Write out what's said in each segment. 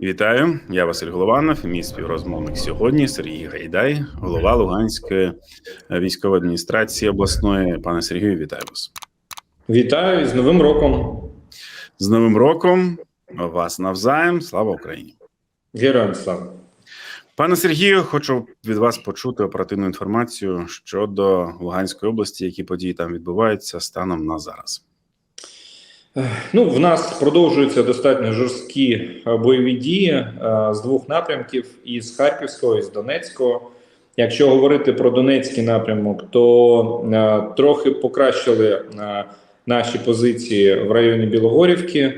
Вітаю, я Василь Голованов. Мій співрозмовник сьогодні Сергій Гайдай, голова Луганської військової адміністрації обласної. Пане Сергію, вітаю вас Вітаю з Новим роком. з Новим роком. Вас навзаєм. Слава Україні, Героям слава. пане Сергію. Хочу від вас почути оперативну інформацію щодо Луганської області, які події там відбуваються станом на зараз. Ну, в нас продовжуються достатньо жорсткі е, бойові дії е, з двох напрямків: і з Харківського, і з Донецького. Якщо говорити про Донецький напрямок, то е, трохи покращили е, наші позиції в районі Білогорівки, е,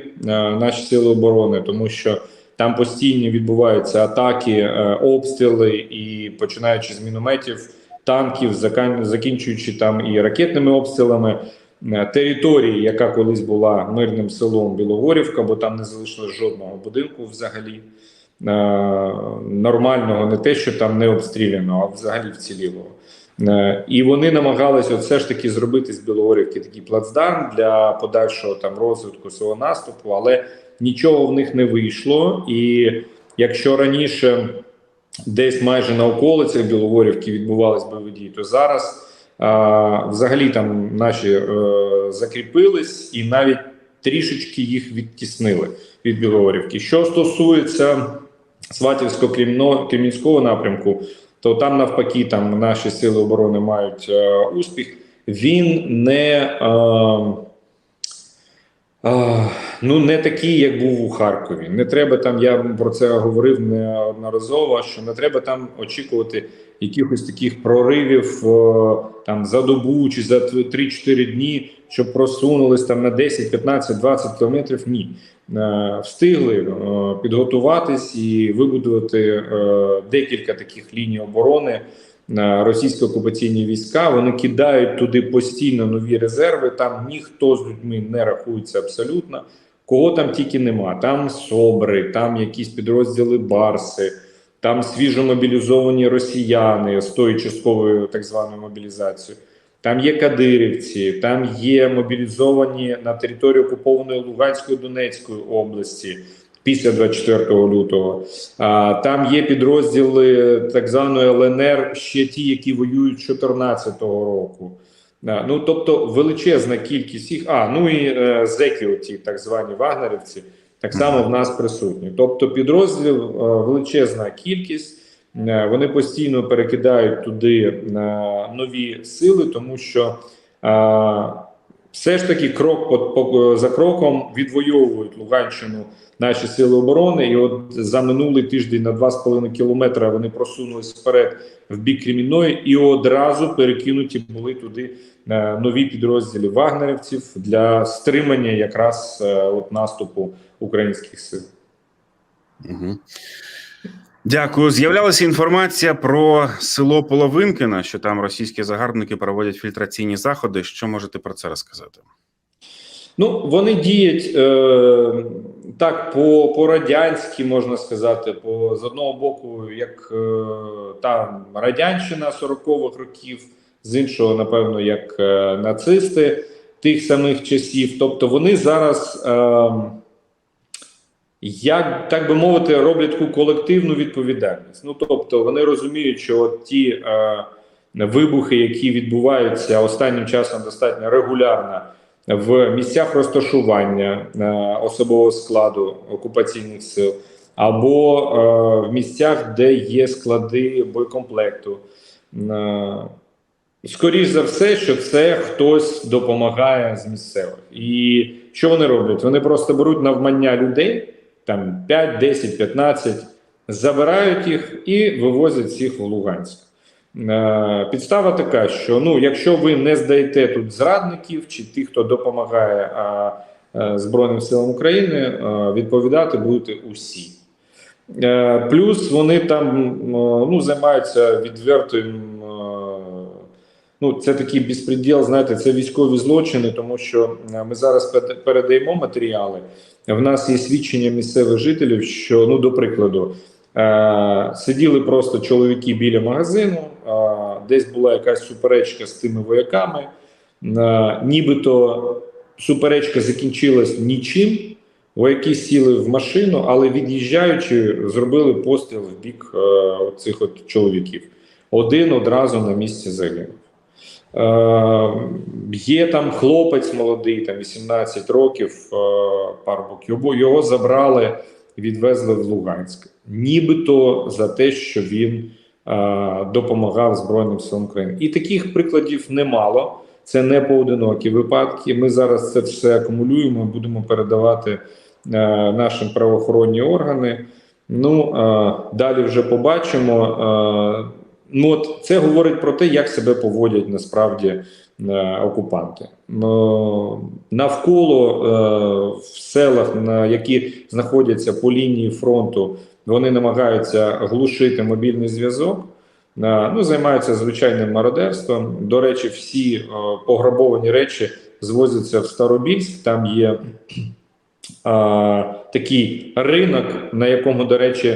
наші сили оборони, тому що там постійно відбуваються атаки, е, обстріли, і починаючи з мінометів, танків, закінчуючи там і ракетними обстрілами. Е, території, яка колись була мирним селом Білогорівка, бо там не залишилось жодного будинку взагалі е, нормального, не те, що там не обстріляно, а взагалі вцілілого. Е, І вони намагалися все ж таки зробити з Білогорівки такий плацдарм для подальшого там розвитку свого наступу, але нічого в них не вийшло. І якщо раніше десь майже на околицях Білогорівки відбувались бойові дії, то зараз. Взагалі там наші е, закріпились і навіть трішечки їх відтіснили від Білогорівки. Що стосується Сватівсько-Кремінського напрямку, то там навпаки там наші сили оборони мають е, успіх. Він не е, ну не такий, як був у Харкові. Не треба там. Я про це говорив неодноразово. Що не треба там очікувати якихось таких проривів е, там за добу чи за 3-4 дні, щоб просунулись там на 10, 15, 20 кілометрів. Ні, Е, встигли е, підготуватись і вибудувати декілька таких ліній оборони. Російські окупаційні війська вони кидають туди постійно нові резерви. Там ніхто з людьми не рахується абсолютно. Кого там тільки нема. Там СОБРи, там якісь підрозділи Барси, там свіжо мобілізовані росіяни з тою частковою так званою мобілізацією. Там є кадирівці, там є мобілізовані на території окупованої Луганської Донецької області після 24 лютого. Там є підрозділи так званої ЛНР, ще ті, які воюють 2014 року. Ну тобто величезна кількість їх. А ну і е, зеки, оті так звані вагнерівці, так само в нас присутні. Тобто, підрозділів е, величезна кількість. Е, Вони постійно перекидають туди е, нові сили, тому що все ж таки крок по, по, за кроком відвоюють Луганщину наші сили оборони. І от за минулий тиждень на 2,5 кілометра вони просунулись вперед в бік Кремінної і одразу перекинуті були туди е, нові підрозділи вагнерівців для стримання якраз е, от наступу українських сил. Угу. Дякую. З'являлася інформація про село Половинкине, що там російські загарбники проводять фільтраційні заходи. Що можете про це розказати? Ну, вони діють е, так по, радянськи, можна сказати, по з одного боку, як е, та радянщина 40-х років, з іншого, напевно, як е, нацисти тих самих часів. Тобто вони зараз, е, як так би мовити, роблять таку колективну відповідальність. Ну тобто, вони розуміють, що от ті е, вибухи, які відбуваються останнім часом достатньо регулярно в місцях розташування е, особового складу окупаційних сил, або е, в місцях, де є склади боєкомплекту. Е, Скоріш за все, що це хтось допомагає з місцевих. І що вони роблять? Вони просто беруть навмання людей, там 5, 10, 15, забирають їх і вивозять їх в Луганськ. Е, Підстава така, що ну, якщо ви не здаєте тут зрадників чи тих, хто допомагає а, а, Збройним силам України, а, відповідати будете усі. Е, Плюс вони там ну, займаються відвертим. Ну, це такий безпреділ, знаєте, це військові злочини, тому що е, ми зараз передаємо матеріали. В нас є свідчення місцевих жителів, що, ну, до прикладу, Е, сиділи просто чоловіки біля магазину, е, десь була якась суперечка з тими вояками. Нібито суперечка закінчилась нічим. Вояки сіли в машину, але від'їжджаючи, зробили постріл в бік цих от чоловіків. Один одразу на місці загинув. Е, є там хлопець молодий, там 18 років, е, парубок. Його, його забрали, відвезли в Луганськ. Нібито за те, що він е, допомагав Збройним силам України. І таких прикладів немало. Це не поодинокі випадки. Ми зараз це все акумулюємо, будемо передавати нашим правоохоронні органи. Ну далі вже побачимо. Е, ну от це говорить про те, як себе поводять насправді е, окупанти. Ну, навколо е, в селах, на які знаходяться по лінії фронту, вони намагаються глушити мобільний зв'язок. Е, Ну, займаються звичайним мародерством. До речі, всі е, пограбовані речі звозяться в Старобільськ. Там є е, такий ринок, на якому, до речі,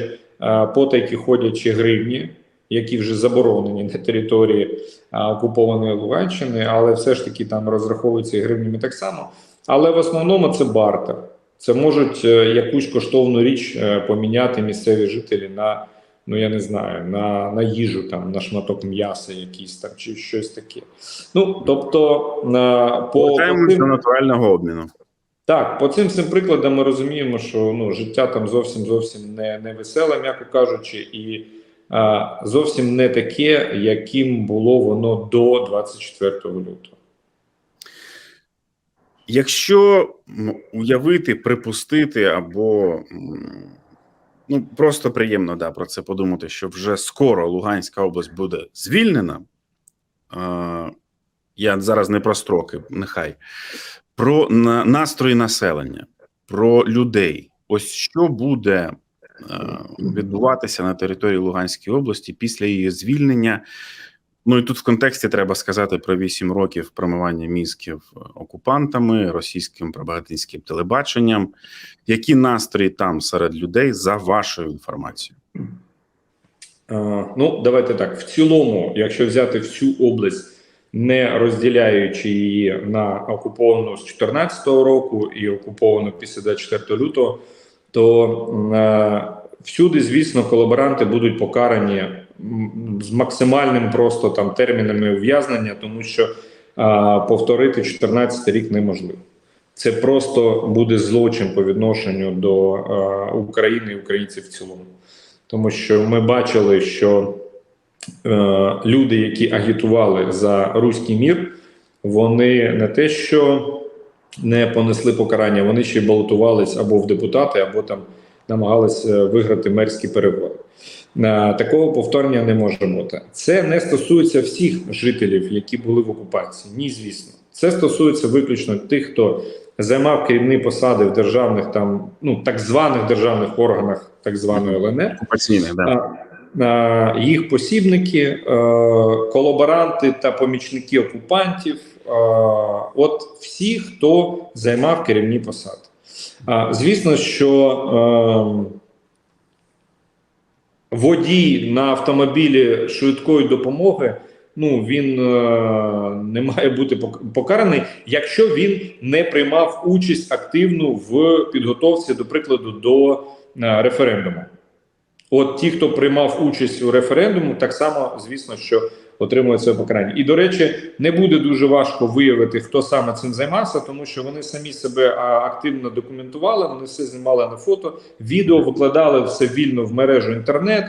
е, потайки ходячі гривні, які вже заборонені на території е, окупованої Луганщини, але все ж таки там розраховуються і гривнями так само. Але в основному це бартер. Це можуть е, якусь коштовну річ е, поміняти місцеві жителі на ну я не знаю, на, на їжу, там, на шматок м'яса якийсь там чи щось таке. Ну, тобто, на, по, по до натурального обміну. так, по цим всім прикладам ми розуміємо, що ну, життя там зовсім зовсім не, не веселе, м'яко кажучи, і зовсім не таке, яким було воно до 24 лютого. Якщо уявити, припустити або ну просто приємно да, про це подумати, що вже скоро Луганська область буде звільнена. Е, я зараз не про строки, нехай про на, настрої населення, про людей. Ось що буде відбуватися на території Луганської області після її звільнення. Ну і тут в контексті треба сказати про 8 років промивання мізків окупантами, російським пропагандистським телебаченням. Які настрої там серед людей за вашою інформацією? Е, Ну, давайте так. В цілому, якщо взяти всю область, не розділяючи її на окуповану з 2014 року і окуповану після 24 лютого, то е, всюди, звісно, колаборанти будуть покарані з максимальним просто там термінами ув'язнення, тому що е, повторити 14 рік неможливо. Це просто буде злочин по відношенню до е, України і українців в цілому. Тому що ми бачили, що е, люди, які агітували за руський мір, вони не те, що не понесли покарання, вони ще й балотувались або в депутати, або там намагались е, виграти мерські перебори. Е, такого повторення не може бути. Це не стосується всіх жителів, які були в окупації. Ні, звісно, це стосується виключно тих, хто займав керівні посади в державних там, ну так званих державних органах так званої ЛНР. Окупаційних, да. А, їх посібники, е, колаборанти та помічники окупантів, е, от всі, хто займав керівні посади. Звісно, що е, водій на автомобілі швидкої допомоги. Ну він е, не має бути покараний, якщо він не приймав участь активну в підготовці, до прикладу, до е, референдуму. От ті, хто приймав участь у референдуму, так само, звісно, що отримують це покарання. І до речі, не буде дуже важко виявити, хто саме цим займався, тому що вони самі себе активно документували, вони все знімали на фото, відео викладали все вільно в мережу інтернет,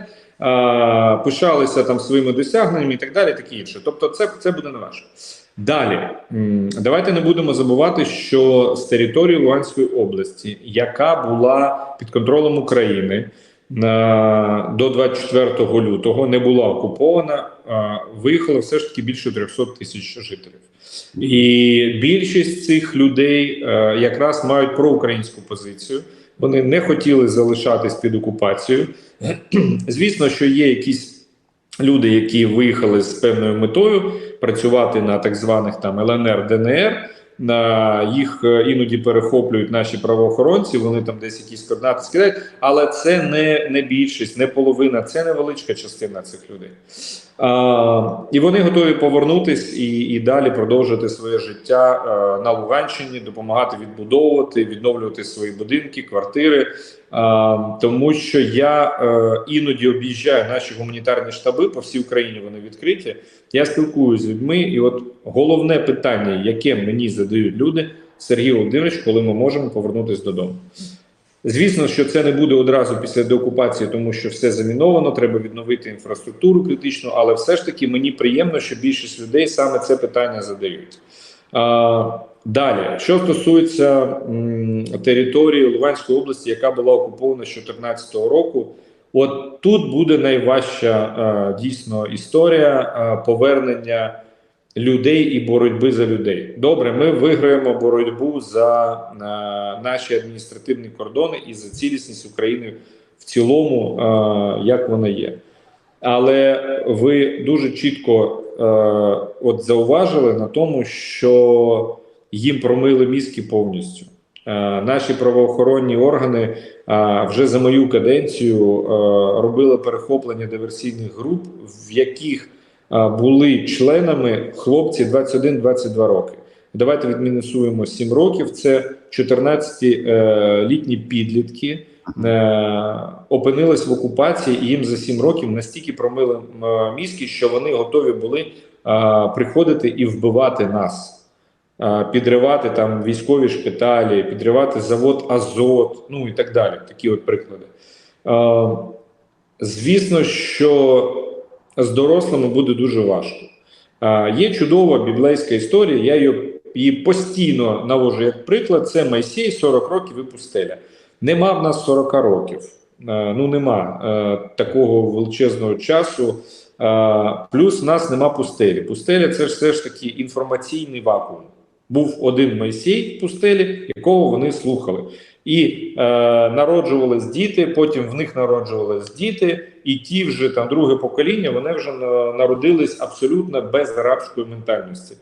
пишалися там своїми досягненнями і так далі. Таке інше. Тобто, це, це буде не важко. Далі давайте не будемо забувати, що з території Луганської області, яка була під контролем України до 24 лютого, не була окупована, виїхало все ж таки більше 300 тисяч жителів. І більшість цих людей е, якраз мають проукраїнську позицію. Вони не хотіли залишатись під окупацією. Звісно, що є якісь люди, які виїхали з певною метою працювати на так званих там ЛНР, ДНР. Їх е, іноді перехоплюють наші правоохоронці. Вони там десь якісь координати скидають, але це не, не більшість, не половина, це невеличка частина цих людей. І вони готові повернутись і, і далі продовжити своє життя е, на Луганщині, допомагати відбудовувати, відновлювати свої будинки, квартири. А, тому що я е, іноді об'їжджаю наші гуманітарні штаби по всій Україні. Вони відкриті. Я спілкуюся з людьми, і от головне питання, яке мені задають люди, Сергій Володимирович, коли ми можемо повернутися додому. Звісно, що це не буде одразу після деокупації, тому що все заміновано, треба відновити інфраструктуру критичну, але все ж таки мені приємно, що більшість людей саме це питання задають. А, далі, що стосується м, території Луганської області, яка була окупована з 2014 року, от тут буде найважча е, дійсно історія е, повернення людей і боротьби за людей. Добре, ми виграємо боротьбу за е, наші адміністративні кордони і за цілісність України в цілому, е, як вона є. Але ви дуже чітко е, от зауважили на тому, що їм промили мізки повністю. Е, наші правоохоронні органи е, вже за мою каденцію е, робили перехоплення диверсійних груп, в яких були членами хлопці 21-22 роки. Давайте відмінусуємо 7 років. Це 14-літні підлітки е, опинились в окупації, і їм за 7 років настільки промили е, мізки, що вони готові були е, приходити і вбивати нас, е, підривати там військові шпиталі, підривати завод Азот, ну і так далі. Такі от приклади. Е, звісно, що з дорослими буде дуже важко. Є чудова біблейська історія. Я її, постійно навожу як приклад. Це Майсей 40 років і пустеля. Нема в нас 40 років. Ну нема такого величезного часу. Плюс в нас нема пустелі. Пустеля це ж все ж таки інформаційний вакуум. Був один Майсей в пустелі, якого вони слухали. І е, народжувались діти, потім в них народжувались діти, і ті вже там друге покоління, вони вже народились абсолютно без арабської ментальності.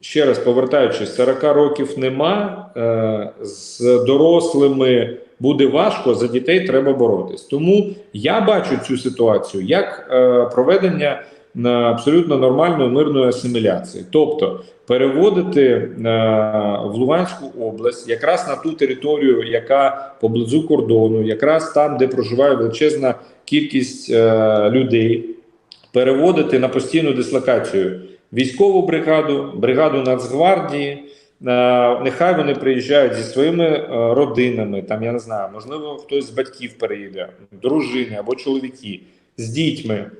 Ще раз повертаючись, 40 років нема, е, з дорослими буде важко, за дітей треба боротись. Тому я бачу цю ситуацію як е, проведення абсолютно нормальної мирної асиміляції, тобто переводити е, в Луганську область, якраз на ту територію, яка поблизу кордону, якраз там, де проживає величезна кількість е, людей, переводити на постійну дислокацію військову бригаду, бригаду Нацгвардії. Е, Нехай вони приїжджають зі своїми родинами, там я не знаю, можливо, хтось з батьків переїде, дружини або чоловіки з дітьми,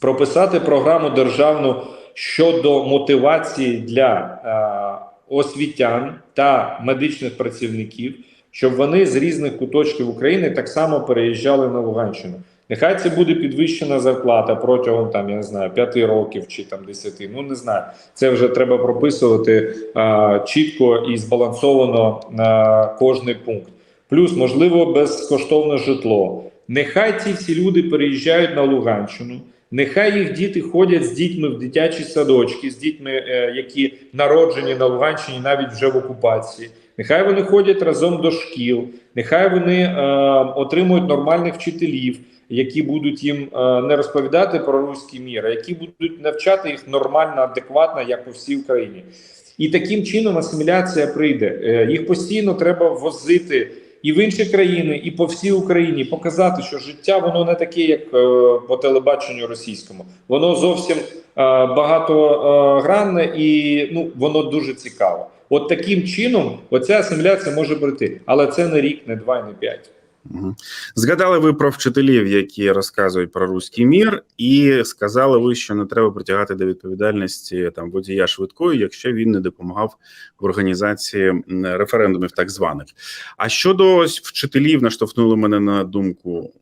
прописати програму державну щодо мотивації для е, освітян та медичних працівників, щоб вони з різних куточків України так само переїжджали на Луганщину. Нехай це буде підвищена зарплата протягом там, я не знаю, 5 років чи там 10, Ну не знаю. Це вже треба прописувати а, чітко і збалансовано на кожний пункт. Плюс, можливо, безкоштовне житло. Нехай ці всі люди переїжджають на Луганщину. Нехай їх діти ходять з дітьми в дитячі садочки, з дітьми, е, які народжені на Луганщині, навіть вже в окупації. Нехай вони ходять разом до шкіл, нехай вони е, отримують нормальних вчителів, які будуть їм е, не розповідати про руський мір, а які будуть навчати їх нормально, адекватно, як у всій Україні. І таким чином асиміляція прийде. Е, їх постійно треба возити і в інші країни, і по всій Україні, показати, що життя воно не таке, як е, по телебаченню російському. Воно зовсім е, багатогранне і ну воно дуже цікаво. От таким чином, оця асиміляція може пройти, але це не рік, не два, не п'ять. Згадали ви про вчителів, які розказують про руський мір, і сказали ви, що не треба притягати до відповідальності там водія швидкої, якщо він не допомагав в організації референдумів, так званих. А щодо ось вчителів, наштовхнули мене на думку,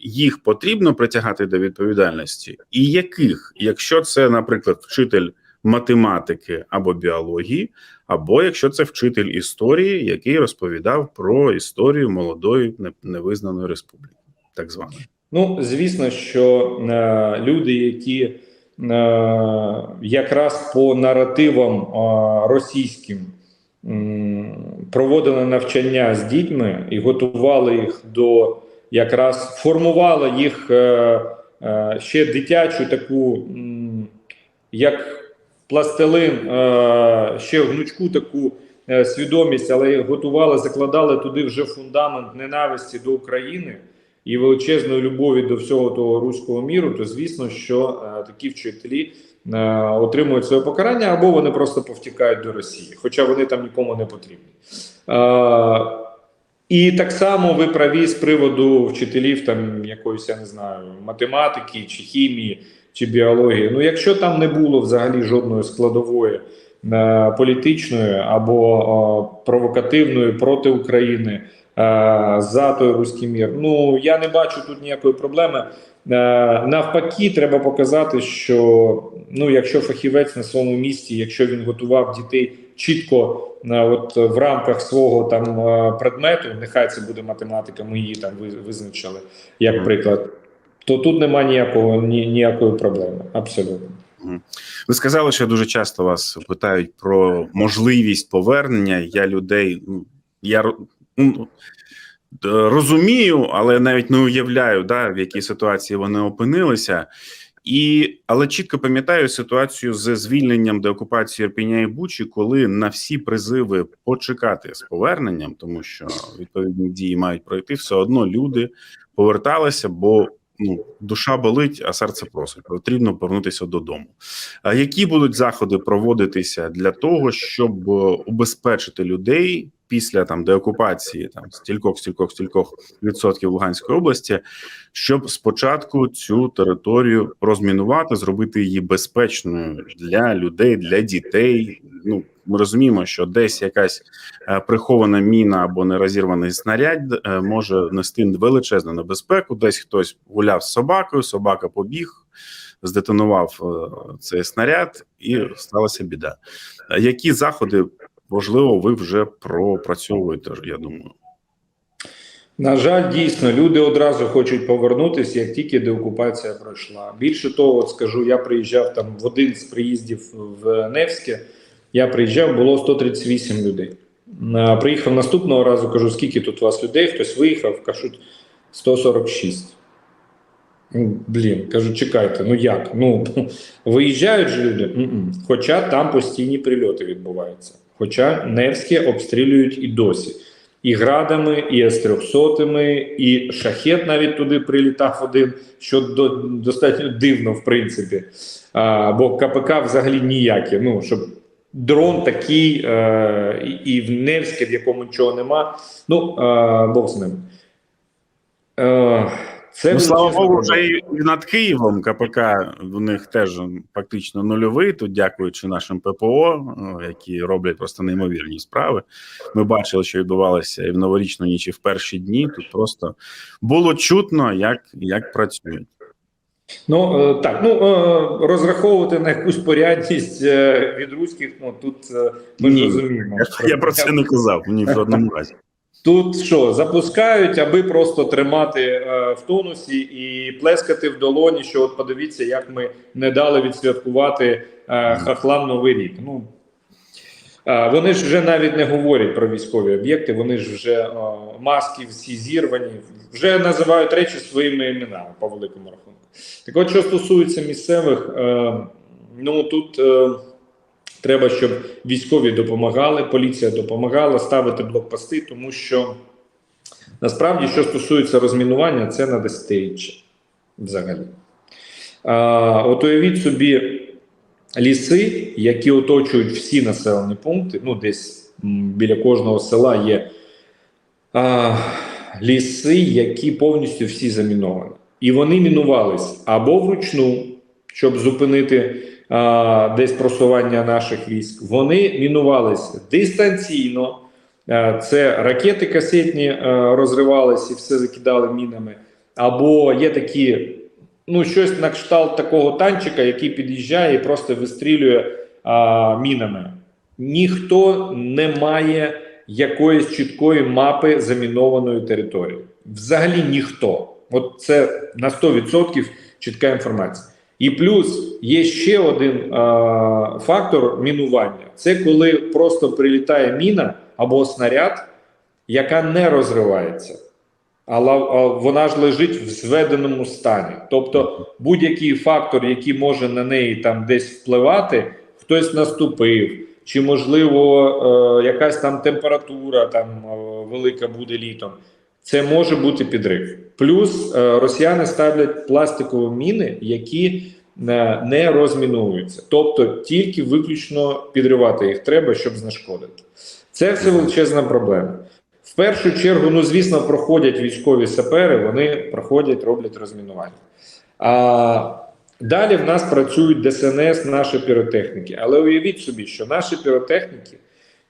їх потрібно притягати до відповідальності, і яких, якщо це, наприклад, вчитель математики або біології, або якщо це вчитель історії, який розповідав про історію молодої невизнаної республіки, так званої. Ну, звісно, що е, люди, які е, якраз по наративам е, російським м, проводили навчання з дітьми і готували їх до якраз формували їх е, е, ще дитячу таку, як пластилин, е, ще гнучку таку е, свідомість, але готували, закладали туди вже фундамент ненависті до України і величезної любові до всього того руського міру, то звісно, що е, такі вчителі отримують своє покарання або вони просто повтікають до Росії, хоча вони там нікому не потрібні. І так само ви праві з приводу вчителів там якоїсь, я не знаю, математики чи хімії чи біології. Ну, якщо там не було взагалі жодної складової е, політичної або е, провокативної проти України е, за той руський мір, ну я не бачу тут ніякої проблеми. Е, навпаки, треба показати, що ну, якщо фахівець на своєму місці, якщо він готував дітей чітко е, от в рамках свого там е, предмету, нехай це буде математика, ми її там ви- визначили як приклад, то тут немає ніякого ні, ніякої проблеми. Абсолютно. Ви сказали, що дуже часто вас питають про можливість повернення. Я людей, ну я ну, розумію, але навіть не уявляю, да, в якій ситуації вони опинилися. І але чітко пам'ятаю ситуацію з звільненням деокупації Ірпіня і Бучі, коли на всі призиви почекати з поверненням, тому що відповідні дії мають пройти, все одно люди поверталися, бо ну душа болить, а серце просить. Потрібно повернутися додому. А які будуть заходи проводитися для того, щоб е, убезпечити людей після там деокупації там стількох, стількох, стількох відсотків Луганської області, щоб спочатку цю територію розмінувати, зробити її безпечною для людей, для дітей? Ну ми розуміємо, що десь якась е, прихована міна або нерозірваний снаряд е, може нести величезну небезпеку. Десь хтось гуляв з собакою, собака побіг, здетонував е, цей снаряд, і сталася біда. Які заходи можливо ви вже пропрацьовуєте? Я думаю. На жаль, дійсно, люди одразу хочуть повернутися, як тільки деокупація пройшла. Більше того, от скажу, я приїжджав там в один з приїздів в Невське. Я приїжджав, було 138 людей. Приїхав наступного разу, кажу, скільки тут у вас людей? Хтось виїхав, кажуть 146. Ну, Блін, кажу, чекайте, ну як? Ну виїжджають же люди, М-м. хоча там постійні прильоти відбуваються. Хоча Невське обстрілюють і досі. І градами, і С-300, і шахет навіть туди прилітав один, що до, достатньо дивно, в принципі. А, бо КПК взагалі ніякі. Ну, щоб дрон такий, е, і, в Невське, в якому нічого нема. Ну, е, Бог з ним. Е, це Ну, слава Богу, вже і над Києвом КПК в них теж фактично нульовий. Тут дякуючи нашим ППО, е, які роблять просто неймовірні справи. Ми бачили, що відбувалося і в новорічну ніч, і в перші дні. Тут просто було чутно, як, як працюють. Ну е, так, ну е, розраховувати на якусь порядність е, від руських, ну тут ми Ні. розуміємо. Я, про це не казав ні в жодному разі. Тут що запускають, аби просто тримати е, в тонусі і плескати в долоні. Що от подивіться, як ми не дали відсвяткувати е, хахлам новий рік. Ну вони ж вже навіть не говорять про військові об'єкти. Вони ж вже е, маски всі зірвані, вже називають речі своїми іменами по великому рахунку. Так, от що стосується місцевих, е, ну тут. Е, Треба, щоб військові допомагали, поліція допомагала ставити блокпости, тому що насправді, що стосується розмінування, це на десятиріччя взагалі. А, от уявіть собі ліси, які оточують всі населені пункти. Ну, десь біля кожного села є а, ліси, які повністю всі заміновані. І вони мінувались або вручну, щоб зупинити а, десь просування наших військ. Вони мінувалися дистанційно. Це ракети касетні розривались і все закидали мінами. Або є такі, ну, щось на кшталт такого танчика, який під'їжджає і просто вистрілює а, мінами. Ніхто не має якоїсь чіткої мапи замінованої території. Взагалі ніхто. От це на 100% чітка інформація. І плюс є ще один а, фактор мінування: це коли просто прилітає міна або снаряд, яка не розривається. Але вона ж лежить в зведеному стані. Тобто будь-який фактор, який може на неї там десь впливати, хтось наступив, чи можливо е, якась там температура там е, велика буде літом. Це може бути підрив. Плюс е, росіяни ставлять пластикові міни, які е, не розмінуються, тобто тільки виключно підривати їх треба, щоб знешкодити. Це все величезна проблема. В першу чергу, ну звісно, проходять військові сапери, вони проходять, роблять розмінування. А далі в нас працюють ДСНС, наші піротехніки. Але уявіть собі, що наші піротехніки,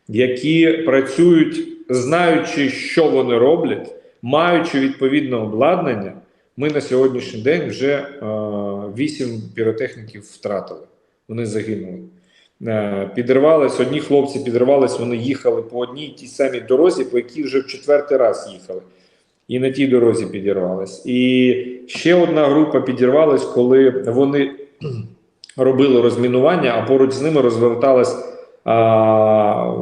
які працюють, знаючи, що вони роблять, маючи відповідне обладнання, ми на сьогоднішній день вже вісім піротехніків втратили. Вони загинули. Е, Підривались, одні хлопці підривались, вони їхали по одній тій самій дорозі, по якій вже в четвертий раз їхали. І на тій дорозі підірвались. І ще одна група підірвалась, коли вони робили розмінування, а поруч з ними розверталась а,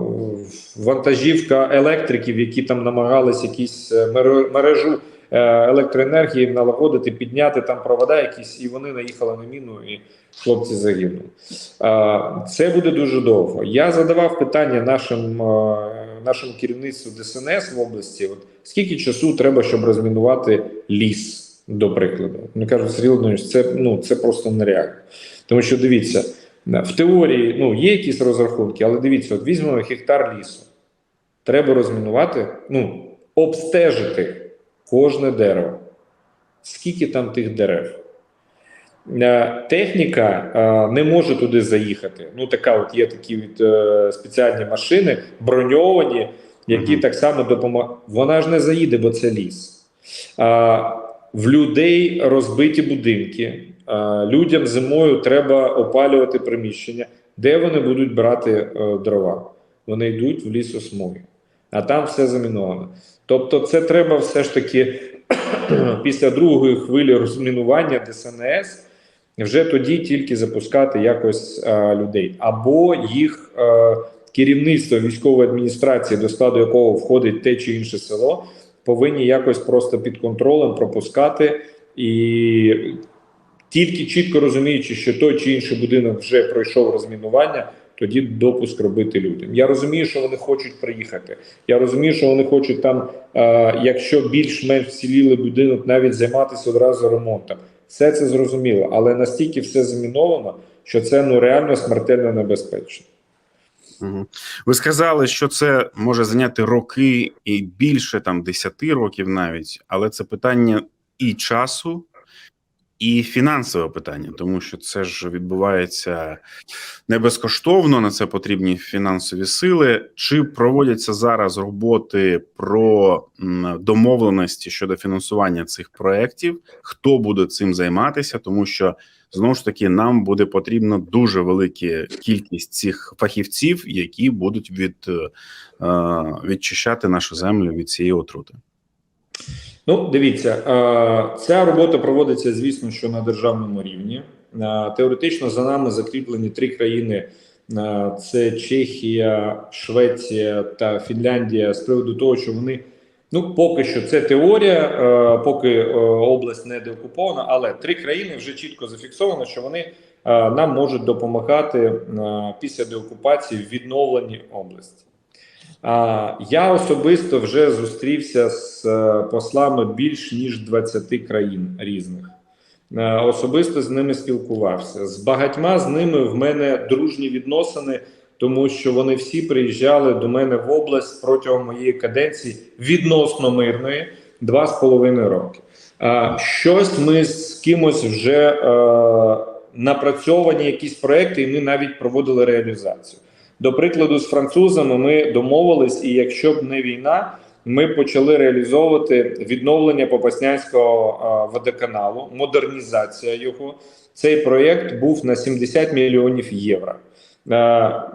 вантажівка електриків, які там намагались якісь е, мережу електроенергії налагодити, підняти там провода якісь, і вони наїхали на міну, і хлопці загинули. Це буде дуже довго. Я задавав питання нашим, е, нашому керівництву ДСНС в області: от скільки часу треба, щоб розмінувати ліс, до прикладу. Мені кажуть, Сергій Володимирович, це, ну, це просто нереально. Тому що дивіться, в теорії ну, є якісь розрахунки, але дивіться, от візьмемо гектар лісу. Треба розмінувати, ну, обстежити кожне дерево. Скільки там тих дерев? Е, Техніка е, не може туди заїхати. Ну, така от є такі від, е, спеціальні машини, броньовані, які так само допомагають. Вона ж не заїде, бо це ліс. А, в людей розбиті будинки. А, людям зимою треба опалювати приміщення. Де вони будуть брати е, дрова? Вони йдуть в лісосмуги, а там все заміновано. Тобто, це треба все ж таки після другої хвилі розмінування ДСНС вже тоді тільки запускати якось е, людей, або їх е, керівництво військової адміністрації, до складу якого входить те чи інше село, повинні якось просто під контролем пропускати і тільки чітко розуміючи, що той чи інший будинок вже пройшов розмінування. Тоді допуск робити людям. Я розумію, що вони хочуть приїхати. Я розумію, що вони хочуть там, е, якщо більш-менш вціліли будинок, навіть займатися одразу ремонтом. Все це зрозуміло, але настільки все заміновано, що це ну реально смертельно небезпечно. Ви сказали, що це може зайняти роки і більше там 10 років навіть, але це питання і часу, і фінансове питання, тому що це ж відбувається не безкоштовно. На це потрібні фінансові сили. Чи проводяться зараз роботи про домовленості щодо фінансування цих проєктів? Хто буде цим займатися? Тому що знову ж таки нам буде потрібно дуже велика кількість цих фахівців, які будуть від, е, відчищати нашу землю від цієї отрути. Ну, дивіться, е, ця робота проводиться, звісно, що на державному рівні. Е, Теоретично за нами закріплені три країни: е, це Чехія, Швеція та Фінляндія, з приводу того, що вони. Ну, поки що це теорія, поки область не деокупована, але три країни вже чітко зафіксовано, що вони нам можуть допомагати після деокупації в відновленні області. Я особисто вже зустрівся з е, послами більш ніж 20 країн різних. Е, Особисто з ними спілкувався. З багатьма з ними в мене дружні відносини, тому що вони всі приїжджали до мене в область протягом моєї каденції відносно мирної два з половиною роки. А, Щось ми з кимось вже е, напрацьовані якісь проекти, і ми навіть проводили реалізацію. До прикладу, з французами ми домовились, і якщо б не війна, ми почали реалізовувати відновлення Попаснянського водоканалу, модернізація його. Цей проєкт був на 70 мільйонів євро.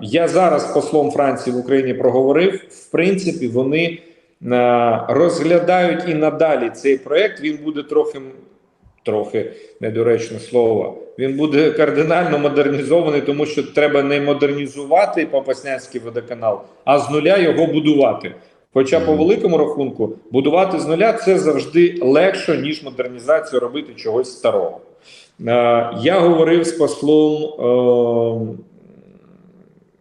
Я зараз послом Франції в Україні проговорив. В принципі, вони розглядають і надалі цей проєкт. Він буде трохи трохи недоречне слово. Він буде кардинально модернізований, тому що треба не модернізувати Попаснянський водоканал, а з нуля його будувати. Хоча по великому рахунку будувати з нуля це завжди легше, ніж модернізацію робити чогось старого. Е, Я говорив з послом е,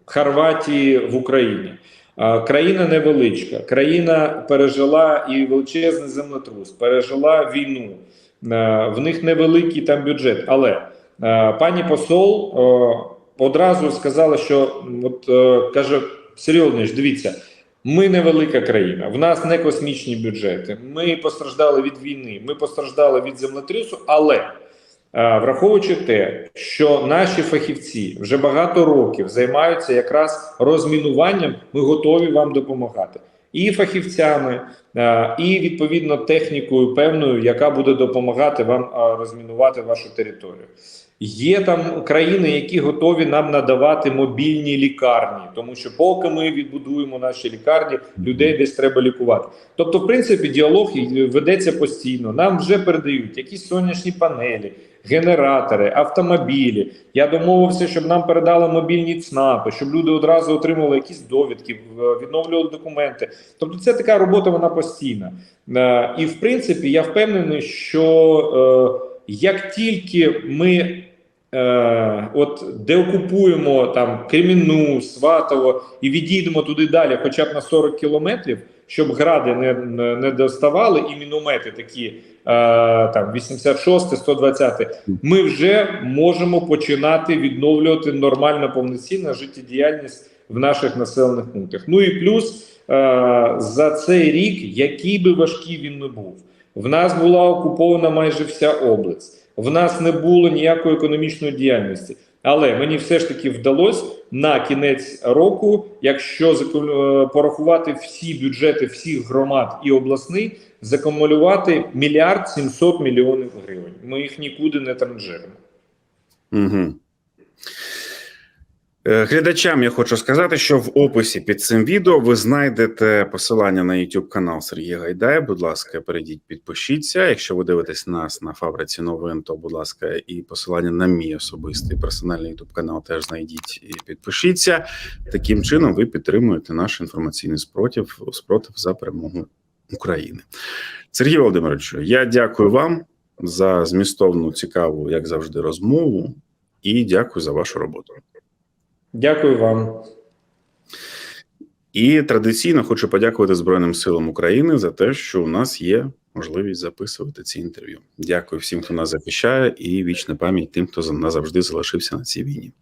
Хорватії в Україні. Е, Країна невеличка, країна пережила і величезний землетрус, пережила війну. Е, В них невеликий там бюджет. Але е, пані посол е, одразу сказала, що от каже Володимирович, дивіться. Ми невелика країна, в нас не космічні бюджети. Ми постраждали від війни, ми постраждали від землетрусу, але враховуючи те, що наші фахівці вже багато років займаються якраз розмінуванням, ми готові вам допомагати і фахівцями, е, і відповідно технікою певною, яка буде допомагати вам е, розмінувати вашу територію. Є там країни, які готові нам надавати мобільні лікарні, тому що поки ми відбудуємо наші лікарні, людей десь треба лікувати. Тобто, в принципі, діалог ведеться постійно. Нам вже передають якісь сонячні панелі, генератори, автомобілі. Я домовився, щоб нам передали мобільні ЦНАПи, щоб люди одразу отримали якісь довідки, відновлювали документи. Тобто, це така робота, вона постійна. Е, І в принципі, я впевнений, що е, як тільки ми е, от деокупуємо там Кремінну, Сватово і відійдемо туди далі, хоча б на 40 кілометрів, щоб гради не, не доставали, і міномети такі е, там 86, 120, ми вже можемо починати відновлювати нормально повноцінну життєдіяльність в наших населених пунктах. Ну і плюс е, за цей рік, який би важкий він не був, в нас була окупована майже вся область. В нас не було ніякої економічної діяльності. Але мені все ж таки вдалося на кінець року, якщо е, порахувати всі бюджети всіх громад і обласний, закумулювати мільярд 700 мільйонів гривень. Ми їх нікуди не транжиримо. Угу. Глядачам я хочу сказати, що в описі під цим відео ви знайдете посилання на YouTube канал Сергія Гайдая. Будь ласка, перейдіть, підпишіться. Якщо ви дивитесь нас на фабриці новин, то будь ласка, і посилання на мій особистий персональний YouTube канал теж знайдіть і підпишіться. Таким чином ви підтримуєте наш інформаційний спротив, спротив за перемогу України. Сергій Володимирович, я дякую вам за змістовну, цікаву, як завжди, розмову, і дякую за вашу роботу. Дякую вам. І традиційно хочу подякувати Збройним силам України за те, що у нас є можливість записувати ці інтерв'ю. Дякую всім, хто нас захищає, і вічна пам'ять тим, хто назавжди залишився на цій війні.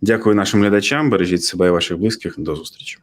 Дякую нашим глядачам. Бережіть себе і ваших близьких. До зустрічі.